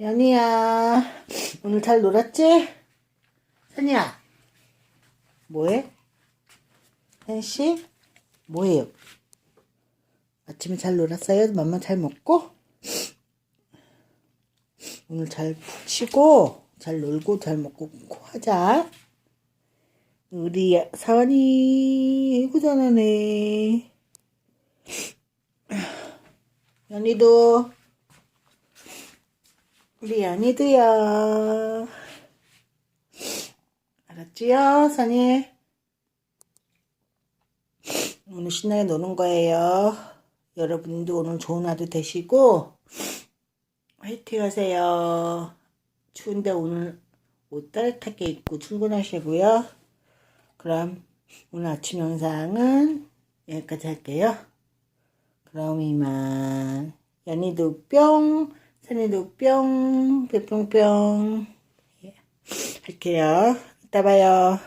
연희야, 오늘 잘 놀았지? 선이야, 뭐해? 현씨, 뭐해요? 아침에 잘 놀았어요? 맘마 잘 먹고? 오늘 잘 푹 쉬고, 잘 놀고, 잘 먹고 하자. 우리 사원이, 아이고 잘하네. 연희도, 우리 연희도요. 알았지요, 선이? 오늘 신나게 노는 거예요. 여러분도 오늘 좋은 하루 되시고, 화이팅 하세요. 추운데 오늘 옷 따뜻하게 입고 출근하시고요. 그럼 오늘 아침 영상은 여기까지 할게요. 그럼 이만 연희도 뿅, 선이도 뿅, 뿅뿅뿅 예, 할게요. 이따 봐요.